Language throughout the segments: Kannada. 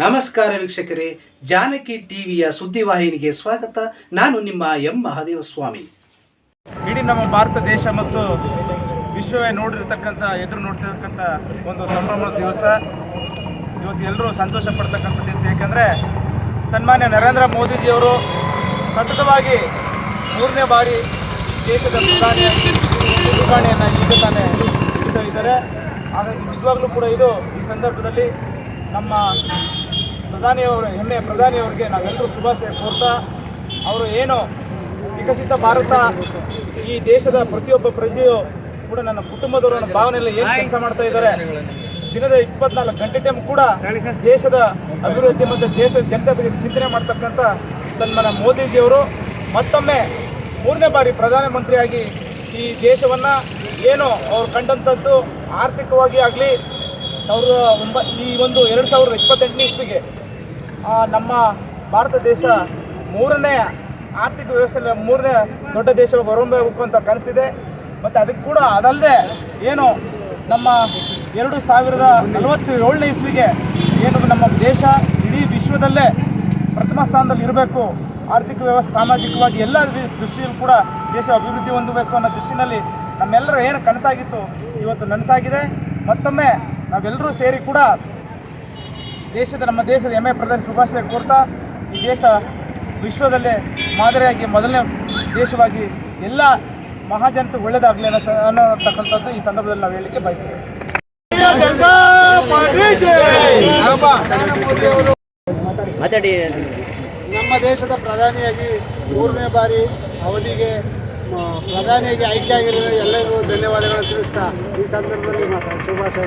ನಮಸ್ಕಾರ ವೀಕ್ಷಕರೇ, ಜಾನಕಿ ಟಿವಿಯ ಸುದ್ದಿವಾಹಿನಿಗೆ ಸ್ವಾಗತ. ನಾನು ನಿಮ್ಮ ಎಂ. ಮಹಾದೇವ ಸ್ವಾಮಿ ಇಡೀ ನಮ್ಮ ಭಾರತ ದೇಶ ಮತ್ತು ವಿಶ್ವವೇ ನೋಡಿರ್ತಕ್ಕಂಥ, ಎದುರು ನೋಡ್ತಿರ್ತಕ್ಕಂಥ ಒಂದು ಸಂಭ್ರಮದ ದಿವಸ. ಇವತ್ತು ಎಲ್ಲರೂ ಸಂತೋಷ ಪಡ್ತಕ್ಕಂಥ ದಿವಸ. ಏಕೆಂದರೆ ಸನ್ಮಾನ್ಯ ನರೇಂದ್ರ ಮೋದಿಜಿಯವರು ಸತತವಾಗಿ ಮೂರನೇ ಬಾರಿ ದೇಶದ ಪ್ರಧಾನಿಯಾಗಿ ಚುನಾವಣೆಯನ್ನು ಈಗ ತಾನೇ ಇದ್ದಾರೆ. ಹಾಗಾಗಿ ನಿಜವಾಗ್ಲೂ ಕೂಡ ಇದು ಈ ಸಂದರ್ಭದಲ್ಲಿ ನಮ್ಮ ಪ್ರಧಾನಿಯವರು ಹೆಮ್ಮೆ ಪ್ರಧಾನಿಯವರಿಗೆ ನಾವೆಲ್ಲರೂ ಶುಭಾಶಯ ಕೋರ್ತಾ, ಅವರು ಏನು ವಿಕಸಿತ ಭಾರತ, ಈ ದೇಶದ ಪ್ರತಿಯೊಬ್ಬ ಪ್ರಜೆಯು ಕೂಡ ನನ್ನ ಕುಟುಂಬದವರ ಭಾವನೆಯಲ್ಲಿ ಏನು ಕೆಲಸ ಮಾಡ್ತಾ ಇದ್ದಾರೆ. ದಿನದ ಇಪ್ಪತ್ನಾಲ್ಕು ಗಂಟೆ ಟೈಮ್ ಕೂಡ ದೇಶದ ಅಭಿವೃದ್ಧಿ ಮತ್ತು ದೇಶದ ಜನತೆ ಬಗ್ಗೆ ಚಿಂತನೆ ಮಾಡ್ತಕ್ಕಂಥ ಸನ್ಮಾನ ಮೋದಿಜಿಯವರು ಮತ್ತೊಮ್ಮೆ ಮೂರನೇ ಬಾರಿ ಪ್ರಧಾನಮಂತ್ರಿಯಾಗಿ ಈ ದೇಶವನ್ನು ಏನು ಅವ್ರು ಕಂಡಂಥದ್ದು ಆರ್ಥಿಕವಾಗಿ ಆಗಲಿ ಸಾವಿರದ ಒಂಬ, ಈ ಒಂದು ಎರಡು ಸಾವಿರದ ಇಪ್ಪತ್ತೆಂಟನೇ ಇಸ್ವಿಗೆ ನಮ್ಮ ಭಾರತ ದೇಶ ಮೂರನೇ ಆರ್ಥಿಕ ವ್ಯವಸ್ಥೆಯಲ್ಲಿ ಮೂರನೇ ದೊಡ್ಡ ದೇಶವಾಗಿ ಹೊರಹೊಮ್ಮಬೇಕು ಅಂತ ಕನಸಿದೆ. ಮತ್ತು ಅದಕ್ಕೆ ಕೂಡ ಅದಲ್ಲದೆ ಏನು ನಮ್ಮ ಎರಡು ಸಾವಿರದ ನಲವತ್ತು ಏಳನೇ ಇಸ್ವಿಗೆ ಏನು ನಮ್ಮ ದೇಶ ಇಡೀ ವಿಶ್ವದಲ್ಲೇ ಪ್ರಥಮ ಸ್ಥಾನದಲ್ಲಿ ಇರಬೇಕು. ಆರ್ಥಿಕ ವ್ಯವಸ್ಥೆ ಸಾಮಾಜಿಕವಾಗಿ ಎಲ್ಲ ದೃಷ್ಟಿಯಲ್ಲೂ ಕೂಡ ದೇಶ ಅಭಿವೃದ್ಧಿ ಹೊಂದಬೇಕು ಅನ್ನೋ ದೃಷ್ಟಿನಲ್ಲಿ ನಮ್ಮೆಲ್ಲರ ಏನು ಕನಸಾಗಿತ್ತು ಇವತ್ತು ನನಸಾಗಿದೆ. ಮತ್ತೊಮ್ಮೆ ನಾವೆಲ್ಲರೂ ಸೇರಿ ಕೂಡ ದೇಶದ ನಮ್ಮ ದೇಶದ ಹೆಮ್ಮೆ ಪ್ರಧಾನಿ ಶುಭಾಶಯ ಕೋರ್ತಾ ಈ ದೇಶ ವಿಶ್ವದಲ್ಲೇ ಮಾದರಿಯಾಗಿ ಮೊದಲನೇ ದೇಶವಾಗಿ ಎಲ್ಲ ಮಹಾಜನತೆ ಒಳ್ಳೆಯದಾಗಲಿ ಅನ್ನೋ ಅನ್ನೋತಕ್ಕಂಥದ್ದು ಈ ಸಂದರ್ಭದಲ್ಲಿ ನಾವು ಹೇಳಲಿಕ್ಕೆ ಬಯಸ್ತೇವೆ. ಮಾತಾಡಿ. ನಮ್ಮ ದೇಶದ ಪ್ರಧಾನಿಯಾಗಿ ಮೂರನೇ ಬಾರಿ ಅವಧಿಗೆ ಪ್ರಧಾನಿಯಾಗಿ ಆಯ್ಕೆ ಆಗಿರುವ ಎಲ್ಲರಿಗೂ ಧನ್ಯವಾದಗಳನ್ನು ತಿಳಿಸ್ತಾ ಈ ಸಂದರ್ಭದಲ್ಲಿ ಮಾತಾಡಿ. ಶುಭಾಶಯ.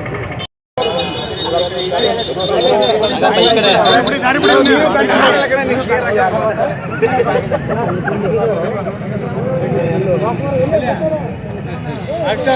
ಅಷ್ಟ.